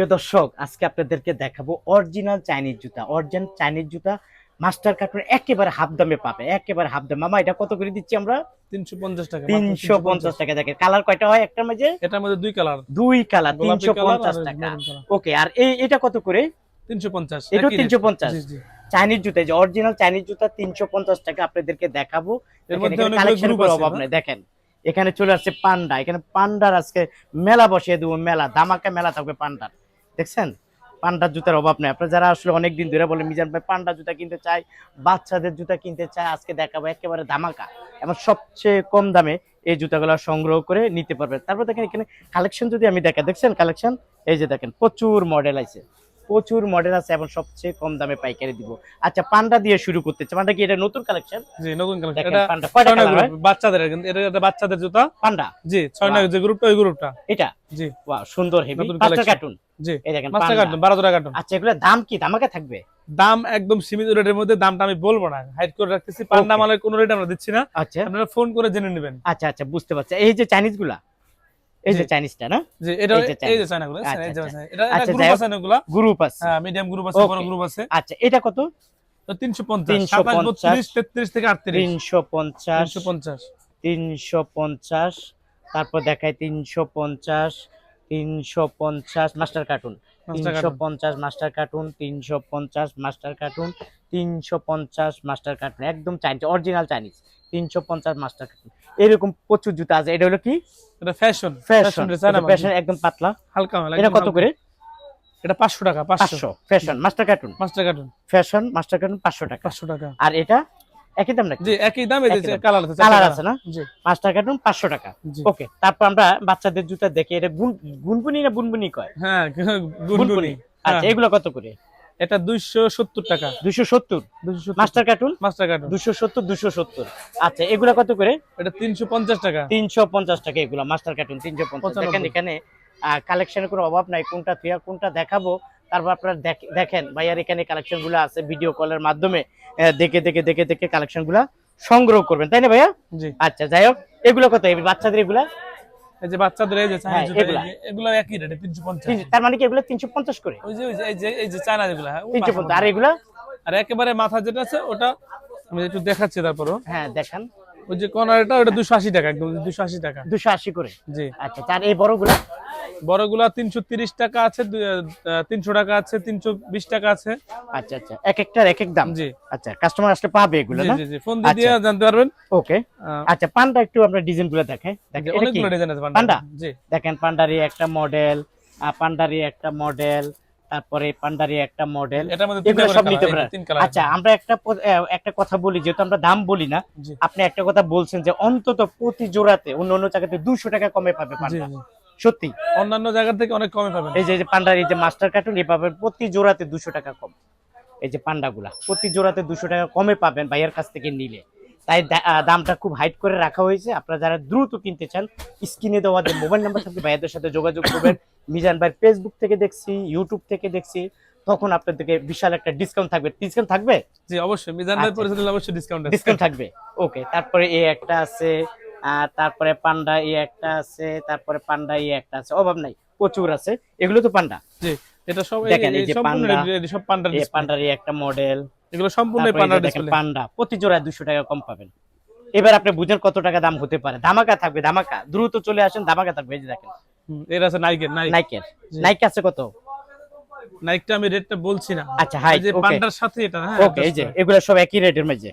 প্রিয় দর্শক আজকে আপনাদেরকে দেখাবো অরিজিনাল চাইনিজ জুতা। অরিজিনাল চাইনিজ জুতা মাস্টার কার্টুন একেবারে হাফ দামে পাবে একেবারে হাফ দামে। মামা এটা কত করে দিচ্ছি আমরা? তিনশো পঞ্চাশ টাকা তিনশো পঞ্চাশ টাকা। দেখেন কালার কয়টা হয় একটার মাঝে এটার মধ্যে দুই কালার দুই কালার তিনশো পঞ্চাশ টাকা। ওকে আর এই এটা কত করে? তিনশো পঞ্চাশ এটাও একই rate। 350 জি, জি। চাইনিজ জুতা যে অরিজিনাল চাইনিজ জুতা তিনশো পঞ্চাশ টাকা আপনাদেরকে দেখাবো। অভাব? দেখেন এখানে চলে আসছে পান্ডা। এখানে পান্ডার আজকে মেলা বসিয়ে দেবো মেলা ধামাকা মেলা থাকবে পান্ডার। দেখছেন? পান্ডার জুতার অভাব নেই। আপনার যারা আসলে অনেকদিন ধরে বলে মিজান ভাই পান্ডা জুতা কিনতে চাই বাচ্চাদের জুতা কিনতে চাই আজকে দেখাবো একেবারে ধামাকা। এবং সবচেয়ে কম দামে এই জুতাগুলো সংগ্রহ করে নিতে পারবেন। তারপর দেখেন এখানে কালেকশন যদি আমি দেখা দেখছেন কালেকশন এই যে দেখেন, প্রচুর মডেল আছে। প্রচুর মডেল আছে এবং সবচেয়ে কম দামে পাইকারি দিব। আচ্ছা পান্ডা দিয়ে শুরু করতে পান্ডা কি এটা নতুন কালেকশন জি নতুন কালার দেখেন এটা পান্ডা। কয়টা কালার বাচ্চাদের এটা একটা বাচ্চাদের জুতা। পান্ডা? জি ছয় নং Wow. যে গ্রুপটা ওই গ্রুপটা এটা? জি। ওয়াও সুন্দর হেভি collection। কার্টুন জি এই দেখেন পান্ডা। কার্টুন বারো টাকা কার্টুন আচ্ছা এগুলোর দাম কি? ধামাকা থাকবে? দাম একদম সীমিত রেটের মধ্যে দামটা আমি বলব না। হাইট করে রাখতেছি। পান্ডা. মালের কোনো রেট আমরা দিচ্ছি না। আচ্ছা। আপনারা ফোন করে জেনে নেবেন। আচ্ছা আচ্ছা বুঝতে পারছি। এই যে চাইনিজগুলা? এই যে চাইনিজটা না? জি এটা এই যে আচ্ছা, এই যে আচ্ছা। এটা এটা আচ্ছা, গ্রুপ আছে এগুলো গ্রুপ আছে। হ্যাঁ মিডিয়াম গ্রুপ আছে বড় গ্রুপ আছে। আচ্ছা এটা কত? তো তিনশো পঞ্চাশ। 350, সাতাশ বত্রিশ তেত্রিশ থেকে আটত্রিশ। তিনশো পঞ্চাশ। তিনশো পঞ্চাশ। তিনশো পঞ্চাশ। তারপর দেখায় তিনশো পঞ্চাশ তিনশো পঞ্চাশ। Master carton. তিনশো কার্টুন পঞ্চাশ মাস্টার কার্টুন তিনশো পঞ্চাশ মাস্টার কার্টুন তিনশো পঞ্চাশ মাস্টার কার্টুন একদম চাইনিজ অরিজিনাল চাইনিজ তিনশো পঞ্চাশ মাস্টার কার্টুন এরকম প্রচুর জুতা আছে। এটা হলো কি? এটা ফ্যাশন ফ্যাশন ফ্যাশন একদম পাতলা। হালকা এটা কত। করে? এটা পাঁচশো টাকা পাঁচশো। Fashion master carton master carton fashion master carton পাঁচশো টাকা। পাঁচশো টাকা। আর এটা? একই দাম নাকি? জি একই দাম এই যে কালার আছে কালার আছে না? জি। মাস্টার কার্টুন পাঁচশো টাকা। ওকে তারপর আমরা বাচ্চাদের জুতা দেখি এটা গুন গুনগুনি না বুনবুনি কয়? হ্যাঁ গুনগুনি। আচ্ছা হ্যাঁ। এগুলো কত করে? এটা দুইশো সত্তর টাকা। দুশো সত্তর? দুইশো মাস্টার কার্টুন মাস্টার কার্টুন দুশো সত্তর দুশো সত্তর। আচ্ছা এগুলো কত করে? এটা তিনশো পঞ্চাশ টাকা। তিনশো পঞ্চাশ টাকা এগুলো মাস্টার কার্টুন তিনশো পঞ্চাশ। পঁচানব্বই। দেখেন এখানে কালেকশনের কোনো অভাব নাই কোনটা থুয়া কোনটা দেখাবো। তারপর আপনারা দেখেন ভাইয়ার এখানে কালেকশনগুলো আছে ভিডিও কলের মাধ্যমে দেখে দেখে দেখে দেখে কালেকশনগুলা সংগ্রহ করবেন। তাই না ভাইয়া? জি। আচ্ছা যাই হোক এগুলো কত? এই বাচ্চাদের এগুলা? এই যে বাচ্চাদের এই যে হ্যাঁ, এগুলা। একই রেটে তিনশো পঞ্চাশ। তিন- তার মানে কি এগুলো তিনশো পঞ্চাশ করে? ওই যে ওই যে এই যে এই যে চায়না যেগুলো হ্যাঁ আর। এগুলা? আর একেবারে মাথা যেটা আছে ওটা আমি একটু দেখাচ্ছি তারপরও। হ্যাঁ দেখান। ওই যে কর্নারটা ওটা দুশো আশি টাকা একদম দুশো আশি টাকা। দুশো আশি করে? জি। আচ্ছা তার এই বড়গুলা? বড়গুলা তিনশো তিরিশ টাকা আছে তিনশো টাকা আছে তিনশো বিশ টাকা আছে। আচ্ছা আচ্ছা। এক একটার এক এক দাম? জি। আচ্ছা কাস্টমার আসলে পাবে এগুলো না? জি জি। ফোন দিয়ে দিয়ে জানতে পারবেন। ওকে। আচ্ছা পান্ডা একটু আমরা ডিজাইনগুলো দেখাই। দেখেন অনেকগুলো ডিজাইন আছে পান্ডা? জি। দেখেন পান্ডারি একটা মডেল পান্ডারি একটা মডেল তারপরে পান্ডারি একটা মডেল এগুলো সব নিতে পারেন। আচ্ছা আমরা একটা একটা কথা বলি যেহেতু আমরা দাম বলি না আপনি একটা কথা বলছেন যে অন্তত প্রতি জোড়াতে অন্য অন্য জায়গাতে দুশো টাকা কমে পাবে পান্ডা। সত্যি। অন্যান্য জায়গা থেকে অনেক কমে পাবেন। এই যে পান্ডার এই যে মাস্টার কার্টুন এই পাবেন প্রতি জোড়াতে দুশো টাকা কম। এই যে পান্ডাগুলা প্রতি জোড়াতে দুশো টাকা কমে পাবেন ভাইয়ের কাছ থেকে নিলে। তাই দামটা খুব হাইট করে রাখা হয়েছে। আপনারা যারা দ্রুত কিনতে চান স্ক্রিনে দেওয়া যে মোবাইল নাম্বার থাকবে ভাইয়াদের সাথে যোগাযোগ করবেন। মিজান ভাই ফেসবুক থেকে দেখছি ইউটিউব থেকে দেখছি তখন আপনাদেরকে বিশাল একটা ডিসকাউন্ট থাকবে। ডিসকাউন্ট থাকবে? জি অবশ্যই। মিজান ভাই আচ্ছা। পরিচিত অবশ্যই ডিসকাউন্ট ডিসকাউন্ট থাকবে। ওকে তারপরে এই একটা আছে তারপরে পান্ডা এই একটা আছে তারপরে পান্ডা এই একটা আছে। অভাব নাই প্রচুর আছে। এগুলো তো পান্ডা। জি এটা সব দেখেন, এই যে পান্ডা, সব পান্ডার এই পান্ডার একটা মডেল এগুলো সম্পূর্ণ ডিসপ্লে পান্ডা প্রতি জোড়ায় দুশো টাকা কম পাবেন। এবার আপনি বুঝেন কত টাকা দাম হতে পারে। ধামাকা থাকবে ধামাকা। দ্রুত চলে আসেন ধামাকা থাকবে। এই যে দেখেন। এর আছে নাইকের নাইক নাইকের নাইক আছে কত? নাইকটা আমি রেটটা বলছি না। আচ্ছা হাই যে পান্ডার সাথে এটা হ্যাঁ ওকে এই যে এগুলো সব একই রেটের মধ্যে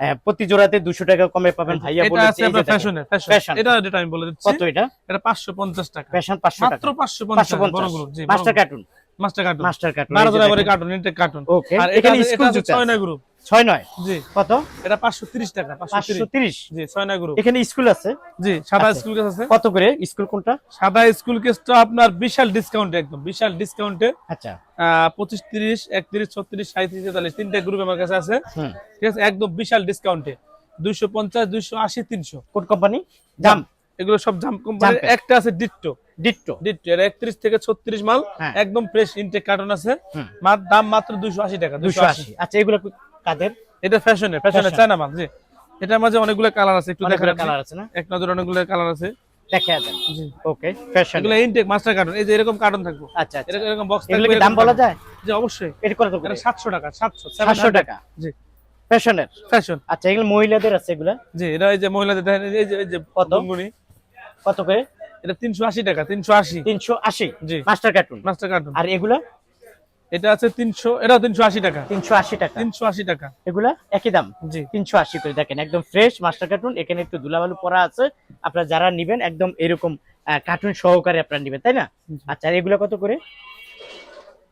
হ্যাঁ, প্রতি জোড়াতে 200 টাকা কমে পাবেন ভাইয়া এটা আছে আপনার দেখেন। ফ্যাশন এটা যেটা আমি বলে দিচ্ছি। কত এটা? এটা 550 টাকা। ফ্যাশন পাঁচশো টাকা। মাত্র 550 টাকা বড় গ্রুপ জি master carton master carton master carton 12 জোড়া করে কার্টুন ইনটেক কার্টুন ওকে আর এখানে স্কুল জুতা ছয় না গ্রুপ ছয় নয়? জি। কত? এটা 530 টাকা পাঁচশো তিরিশ। জি ছয় নয় গ্রুপ। এখানে স্কুল আছে? জি সাদা আচ্ছা। স্কুল কেস আছে। কত করে? স্কুল কোনটা? সাদা স্কুল কেসটা আপনার বিশাল ডিসকাউন্টে একদম বিশাল ডিসকাউন্টে আচ্ছা। পঁচিশ তিরিশ একত্রিশ ছত্রিশ সাঁত্রিশ তেতাল্লিশ তিনটে গ্রুপ আমার কাছে আছে। ঠিক আছে? একদম বিশাল ডিসকাউন্টে দুইশো পঞ্চাশ দুইশো আশি তিনশো। কোন কোম্পানি এগুলো সব জাম কোম্পানির একটা আছে ডিট্টো ডিট্টো ডিট্টো এটা একত্রিশ থেকে ছত্রিশ মাল। হ্যাঁ। একদম ফ্রেশ ইনটেক কার্টন আছে। দাম মাত্র দুইশো আশি টাকা দুইশো আশি। আচ্ছা এগুলো কাদের? এটা ফ্যাশনের ফ্যাশনের চায়না মাল জি। এটার মাঝে অনেকগুলো কালার আছে একটু দেখেন কালার আছে না? এক নজর অনেকগুলো কালার আছে। দেখা দেন। জি। ওকে ফ্যাশন এগুলো ইনটেক মাস্টার কার্টন এই যে এরকম কার্টন থাকব। আচ্ছা আচ্ছা। এরকম এরকম বক্স এগুলো কি দাম বলা যায়? জি অবশ্যই। এটা কত করে? এটা সাতশো টাকা সাতশো সাতশো টাকা। জি। ফ্যাশনের ফ্যাশন আচ্ছা এগুলো মহিলাদের আছে এগুলা? জি এটা এই যে মহিলাদের দেখেন এই যে এই যে কত? কত করে? এটা তিনশো আশি টাকা তিনশো আশি। তিনশো আশি। জি। মাস্টার কার্টুন মাস্টার কার্টুন আর এগুলা? এটা আছে তিনশো এটাও তিনশো আশি টাকা। তিনশো আশি টাকা। তিনশো আশি টাকা। এগুলা একই দাম? জি। তিনশো আশি করে। দেখেন একদম ফ্রেশ মাস্টার কার্টুন এখানে একটু ধুলাবালু পরা আছে। আপনারা যারা নিবেন একদম এরকম কার্টুন সহকারে আপনারা নিবেন তাই না? আচ্ছা এগুলা কত করে?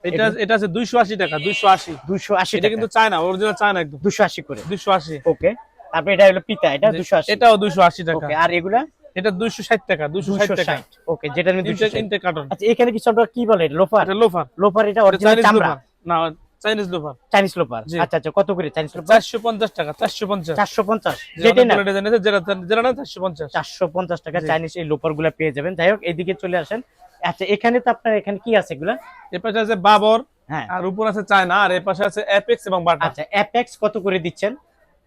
এটা এটা আছে দুইশো আশি টাকা দুইশো আশি। দুশো আশি এটা কিন্তু চায়না অরিজিনাল চায়না একদম। দুশো আশি করে। দুইশো আশি। ওকে। তারপরে এটা হলো পিতা এটা দুশো আশি। এটাও দুইশো আশি টাকা। ওকে আর এগুলা? এটা দুইশো ষাট টাকা দুইশো ষাট দুশো টাকা ওকে যেটা ইনটেক কার্টন আচ্ছা এখানে কিছু কি বলে? লোফার? এটা লোফার। লোফার এটা অরিজিনাল চামড়া? না চাইনিজ লোফার। Chinese loafer. আচ্ছা আচ্ছা কত করে? Chinese loafer? চারশো পঞ্চাশ টাকা চারশো পঞ্চাশ। চারশো পঞ্চাশ। যেটা না যেটা না চারশো পঞ্চাশ। চারশো পঞ্চাশ টাকা চাইনিজ এই লোপারগুলা পেয়ে যাবেন। যাই হোক এদিকে চলে আসেন। আচ্ছা এখানে তো আপনার এখানে কি আছে এগুলা? এর পাশে আছে বাবর হ্যাঁ। আর উপর আছে চায়না আর এর পাশে আছে অ্যাপেক্স এবং বাটা আচ্ছা অ্যাপেক্স কত করে দিচ্ছেন?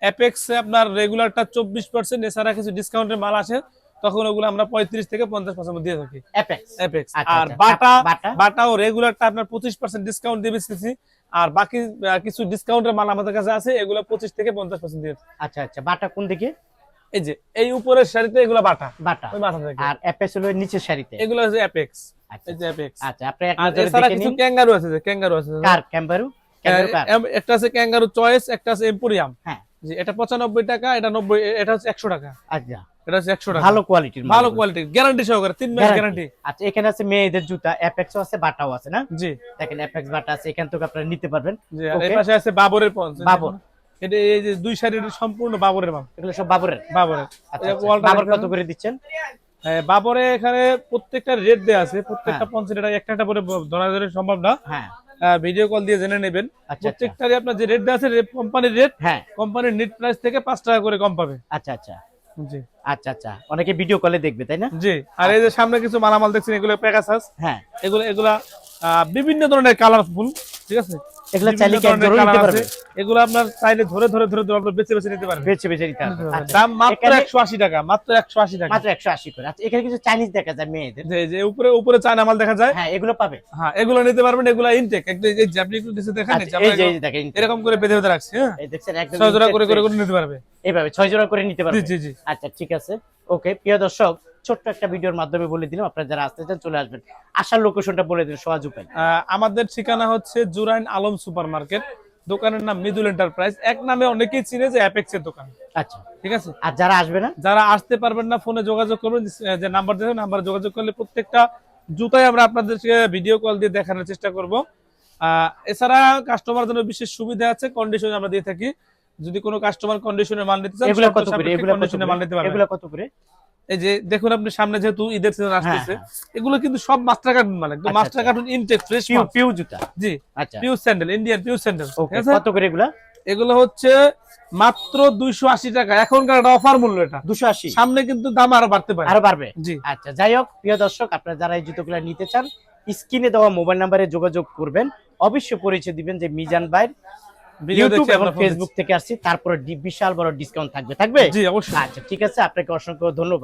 অ্যাপেক্স আপনার রেগুলারটা চব্বিশ পার্সেন্ট এছাড়া কিছু ডিসকাউন্টের মাল আসে। তখন ওগুলো আমরা পঁয়ত্রিশ থেকে পঞ্চাশ পার্সেন্ট দিয়ে থাকি। অ্যাপেক্স আচ্ছা, আর আচ্ছা। বাটা বাটা? বাটাও রেগুলারটা আপনার পঁচিশ পার্সেন্ট ডিসকাউন্ট দিয়ে বেচতেছি। আর বাকি কিছু ডিসকাউন্টের মাল আমাদের কাছে আছে এগুলো পঁচিশ থেকে পঞ্চাশ পার্সেন্ট দিয়ে। আচ্ছা আচ্ছা। বাটা কোন দিকে? এই যে এই উপরের শাড়িতে এগুলো বাটা। বাটা। ওই মাথা থেকে। আর অ্যাপেক্স হলো নিচের সারিতে এগুলো হচ্ছে অ্যাপেক্স আচ্ছা এই যে অ্যাপেক্স আচ্ছা। আপনি এক আর এছাড়া কিছু ক্যাঙ্গারু আছে যে ক্যাঙ্গারু আছে কার? ক্যাম্বারু ক্যাম্বারু একটা আছে ক্যাঙ্গারু চয়েস একটা আছে এম্পোরিয়াম হ্যাঁ। এটা পঁচানব্বই টাকা এটা নব্বই এটা হচ্ছে একশো টাকা। আচ্ছা। এটা হচ্ছে একশো টাকা। ভালো কোয়ালিটির ভালো কোয়ালিটি গ্যারান্টি সহকারে তিন মাস গ্যারান্টি আচ্ছা এখানে আছে মেয়েদের জুতা অ্যাপেক্সও আছে বাটাও আছে না? জি। দেখেন অ্যাপেক্স বাটা আছে এখান থেকে আপনারা নিতে পারবেন। জি আর এই পাশে আছে বাবরের পঞ্চ বাবর। এটা এই যে দুই সাইডের সম্পূর্ণ বাবরের মাল। এগুলো সব বাবরের? বাবরের। আচ্ছা আচ্ছা। ওয়ালটা বাবর কত করে দিচ্ছেন? হ্যাঁ, বাবরে এখানে প্রত্যেকটা রেট দেওয়া আছে প্রত্যেকটা হ্যাঁ। পঞ্চাশ একটা একটা করে ধরা ধরে সম্ভব না। হ্যাঁ। ভিডিও কল দিয়ে জেনে নেবেন। প্রত্যেকটারই আপনার যে রেট দেওয়া আছে কোম্পানির রেট হ্যাঁ। কোম্পানির নেট প্রাইস থেকে পাঁচ টাকা করে কম পাবে। আচ্ছা আচ্ছা। জি। আচ্ছা আচ্ছা। অনেকে ভিডিও কলে দেখবে তাই না? জি। আর এই যে সামনে কিছু মালামাল দেখছেন এগুলো প্যাকাসাস হ্যাঁ। এগুলো এগুলা বিভিন্ন ধরনের কালারফুল ঠিক আছে? এগুলো চাইলে কি এক নিতে পারবে? এগুলো আপনার চাইলে ধরে ধরে ধরে ধরে আপনার বেছে বেছে নিতে পারবেন বেছে বেছে নিতে পারবে। আচ্ছা, দাম মাত্র টাকা মাত্র মাত্র করে। আচ্ছা এখানে কিছু চাইনিজ দেখা যায় মেয়েদের। যে যে উপরে উপরে চায়না মাল দেখা যায়। হ্যাঁ এগুলো পাবে। হ্যাঁ এগুলো নিতে পারবেন এগুলো ইনটেক একটু এই যে আপনি একটু নিচে দেখেন এই যে আচ্ছা, দেখেন এরকম করে বেঁধে বেঁধে রাখছি হ্যাঁ। এই দেখছেন একদম ছয় করে করে করে নিতে পারবে। এইভাবে ছয় জোড়া করে নিতে পারবে জি জি আচ্ছা ঠিক আছে। ওকে প্রিয় দর্শক ছোট্ট একটা ভিডিওর মাধ্যমে বলে দিলাম আপনারা যারা আসতে চান চলে আসবেন। আসার লোকেশনটা বলে দিন সহজ উপায়। আমাদের ঠিকানা হচ্ছে জুরাইন আলম সুপার মার্কেট দোকানের নাম মৃদুল এন্টারপ্রাইজ। এক নামে অনেকেই চিনে যে অ্যাপেক্সের দোকান। আচ্ছা। ঠিক আছে? আর যারা আসবে না? যারা আসতে পারবেন না ফোনে যোগাযোগ করবেন যে নাম্বার দেবেন নাম্বারে যোগাযোগ করলে প্রত্যেকটা জুতাই আমরা আপনাদেরকে ভিডিও কল দিয়ে দেখানোর চেষ্টা করব। আহ, এছাড়া কাস্টমার জন্য বিশেষ সুবিধা আছে কন্ডিশন আমরা দিয়ে থাকি। যদি কোনো কাস্টমার কন্ডিশনের মাল নিতে চান এগুলো কত করে? এগুলো কত কন্ডিশনে মাল নিতে পারবেন। এগুলো কত করে? এই যে দেখুন আপনি সামনে যেহেতু ঈদের সিজন আসতেছে এগুলো কিন্তু সব মাস্টার কার্টুন মাল একদম master. Carton intact fresh PU PU জুতা? জি আচ্ছা। PU sandal Indian PU sandal okay কত করে এগুলা? এগুলো হচ্ছে মাত্র দুইশো আশি টাকা। এখনকার একটা অফার মূল্য এটা। দুশো আশি? সামনে কিন্তু দাম আরও বাড়তে পারে। আরও বাড়বে? জি। আচ্ছা যাই হোক প্রিয় দর্শক আপনারা যারা এই জুতোগুলো নিতে চান স্ক্রিনে দেওয়া মোবাইল নাম্বারে যোগাযোগ করবেন। অবশ্যই পরিচয় দিবেন যে মিজান ভাইয়ের ভিডিও ইউটিউব এবং আমরা ফেসবুক থেকে আসছি তারপরে বিশাল বড় ডিসকাউন্ট থাকবে থাকবে। জি অবশ্যই। আচ্ছা ঠিক আছে আপনাকে অসংখ্য ধন্যবাদ।